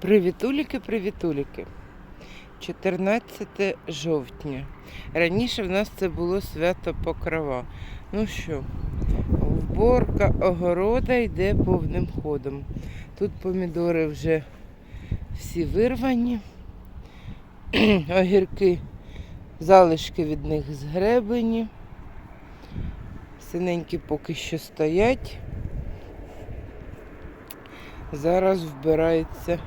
Привітуліки, привітуліки. 14 жовтня. Раніше в нас це було свято Покрова. Ну що, вборка огорода йде повним ходом. Тут помідори вже всі вирвані, огірки, залишки від них згреблені. Синенькі поки що стоять. Зараз вбирається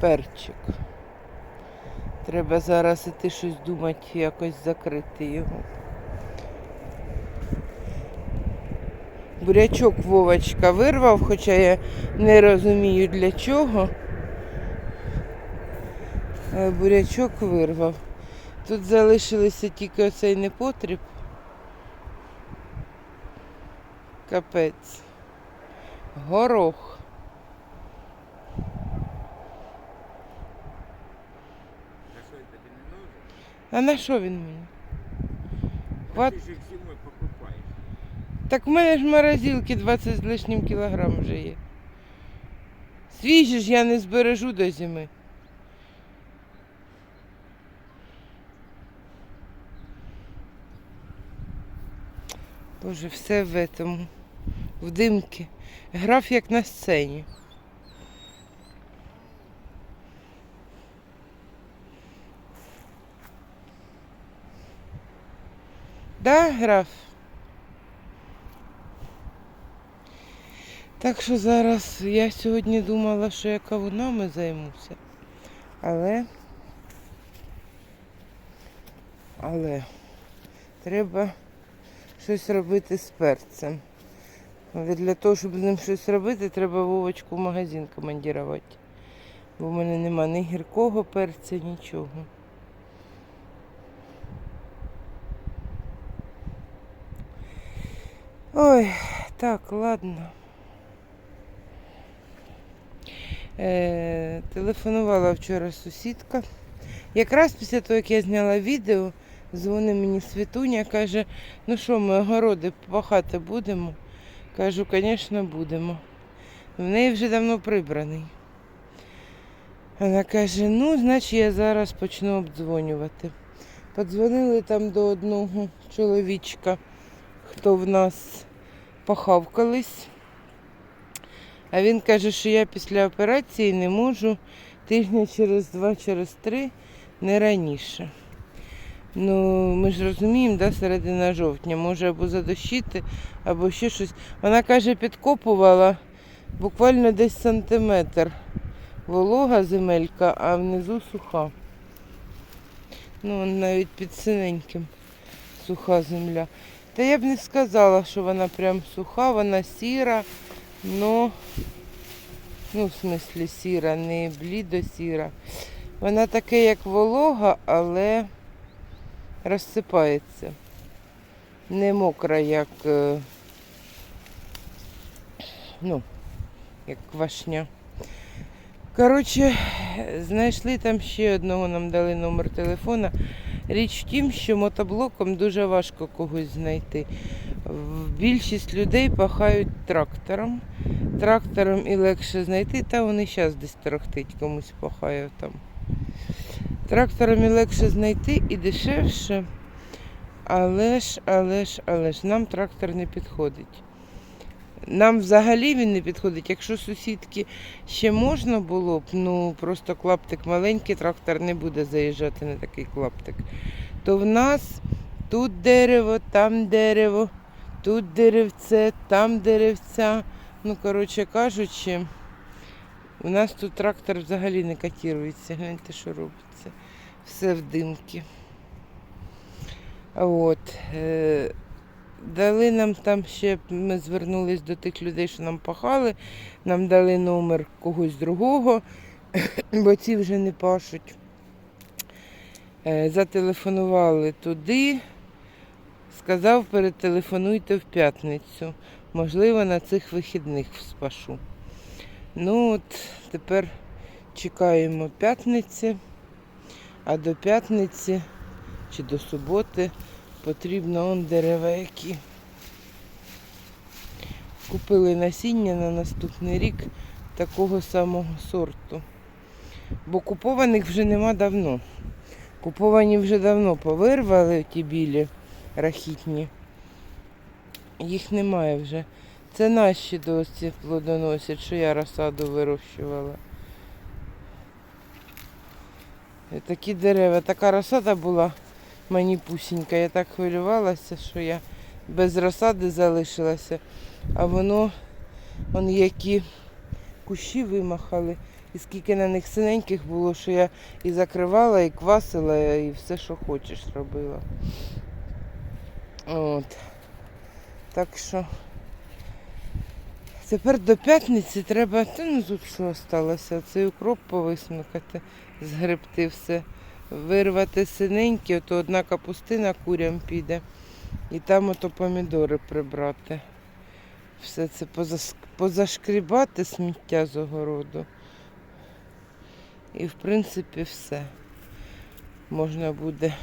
перчик. Треба зараз іти щось думати, якось закрити його. Бурячок Вовочка вирвав, хоча я не розумію для чого. Бурячок вирвав. Тут залишилося тільки оцей непотріб. Капець. Горох. А що тобі не нужен? А на що він мені? Та Ти ж їх зимою покупаєш. Так в мене ж морозилки 20 з лишнім кілограм вже є. Свіжі ж я не збережу до зими. Боже, все в этому. В димки. Граф як на сцені. Да, граф? Так що зараз я сьогодні думала, що я кавунами займуся. Але. Але треба щось робити з перцем. Але для того, щоб з ним щось робити, треба Вовочку в магазин командірувати. Бо в мене нема ні гіркого перця, нічого. Ой, так, ладно. Е, телефонувала вчора сусідка. Якраз після того, як я зняла відео, дзвонить мені Світуня, каже, ну що, ми огороди пахати будемо? Кажу, звісно, будемо. В неї вже давно прибраний. Вона каже, ну, значить, я зараз почну обдзвонювати. Подзвонили там до одного чоловічка, хто в нас пахав колись. А він каже, що я після операції не можу тижня через два, через три, не раніше. Ну, ми ж розуміємо, да, середина жовтня, може або задощити, або ще щось. Вона каже, підкопувала буквально десь сантиметр. Волога земелька, а внизу суха. Ну, навіть під синеньким суха земля. Та я б не сказала, що вона прям суха, вона сіра, но, ну, в смислі сіра, не блідо-сіра. Вона таке, як волога, але розсипається. Не мокра, як, е, ну, як квашня. Коротше, знайшли там ще одного, нам дали номер телефона. Річ в тім, що мотоблоком дуже важко когось знайти. Більшість людей пахають трактором. Трактором і легше знайти, та вони зараз десь трохтить, комусь пахає там. Трактором і легше знайти і дешевше. Але ж, але ж, але ж, нам трактор не підходить. Нам взагалі він не підходить. Якщо сусідки ще можна було б, ну просто клаптик маленький, трактор не буде заїжджати на такий клаптик. То в нас тут дерево, там дерево, тут деревце, там деревця. Ну, коротше кажучи, у нас тут трактор взагалі не котирується. Гляньте, що робиться. Все в димки. От. Дали нам там ще, ми звернулись до тих людей, що нам пахали, нам дали номер когось другого, бо ці вже не пашуть. Е, Зателефонували туди, сказав, перетелефонуйте в п'ятницю. Можливо, на цих вихідних спашу. Ну от тепер чекаємо п'ятниці, а до п'ятниці чи до суботи потрібно он дерева які. Купили насіння на наступний рік, такого самого сорту. Бо купованих вже нема давно. Куповані вже давно повирвали ті білі рахітні. Їх немає вже. Це наші досі плодоносять, що я розсаду вирощувала. Такі дерева, така розсада була мені пусінька. Я так хвилювалася, що я без розсади залишилася, а воно, вон які кущі вимахали, і скільки на них синеньких було, що я і закривала, і квасила, і все, що хочеш, робила. От. Так що тепер до п'ятниці треба, та ну тут що осталося, цей укроп повисмикати, згребти все, вирвати синенькі, ото одна капустина курям піде. І там ото помідори прибрати. Все це позашкрібати сміття з огороду. І в принципі все. Можна буде.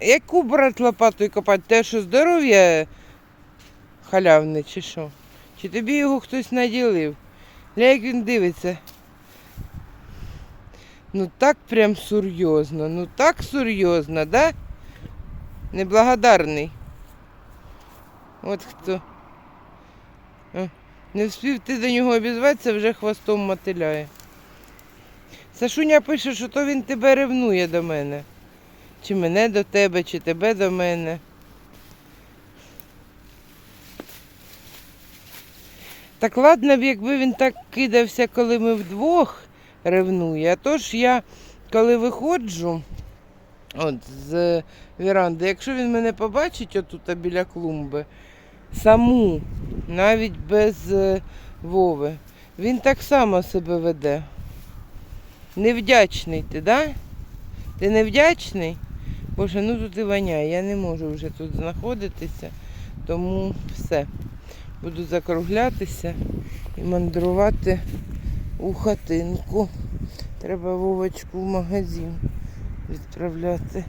Яку брати лопату і копати? Те, що здоров'я халявне, чи що? Чи тобі його хтось наділив? Гля, як він дивиться. Ну так прям серйозно, ну так серйозно, да? Неблагодарний. От хто. Не встиг ти до нього обізватися, вже хвостом мотиляє. Сашуня пише, що то він тебе ревнує до мене. Чи мене до тебе, чи тебе до мене. Так ладно б, якби він так кидався, коли ми вдвох ревнує. А то ж я, коли виходжу от, з віранди, якщо він мене побачить отут біля клумби, саму, навіть без е, Вови, він так само себе веде. Невдячний ти, да? Ти невдячний? Боже, ну тут і воняє, я не можу вже тут знаходитися, тому все. Буду закруглятися і мандрувати у хатинку. Треба Вовочку в магазин відправляти.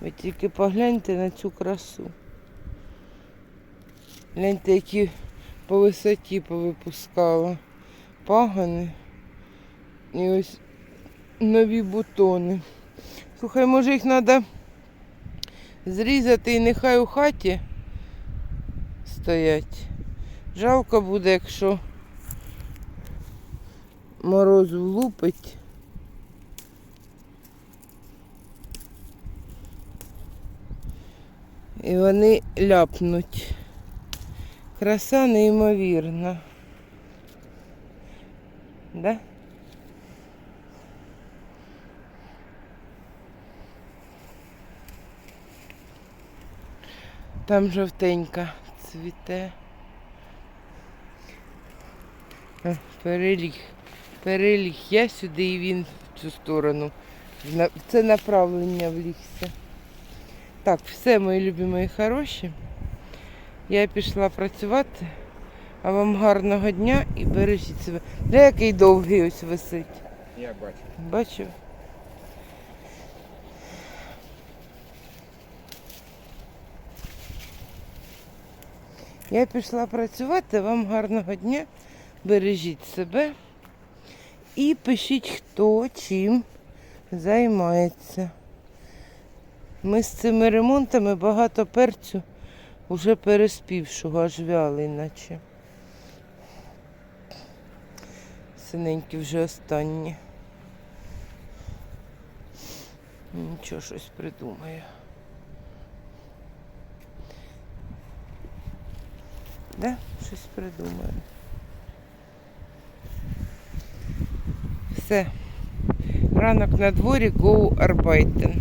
Ви тільки погляньте на цю красу. Гляньте, які по висоті повипускала пагани. І ось нові бутони. Слухай, може їх треба зрізати і нехай у хаті стоять. Жалко буде, якщо мороз влупить. І вони ляпнуть. Краса неймовірна. Да? Там жовтенька цвіте. Переліг. Переліг я сюди і він в цю сторону. Це направлення влігся. Так, все, мої любі, мої хороші. Я пішла працювати, а вам гарного дня і бережіть себе. Де який довгий ось висить. Я бачу. Бачив? Я пішла працювати, вам гарного дня, бережіть себе і пишіть, хто чим займається. Ми з цими ремонтами багато перцю вже переспівшого, аж вялий наче. Синенькі вже останні. Нічого щось придумаю. Да? Щось придумаю. Все. Ранок на дворі, go arbeiten.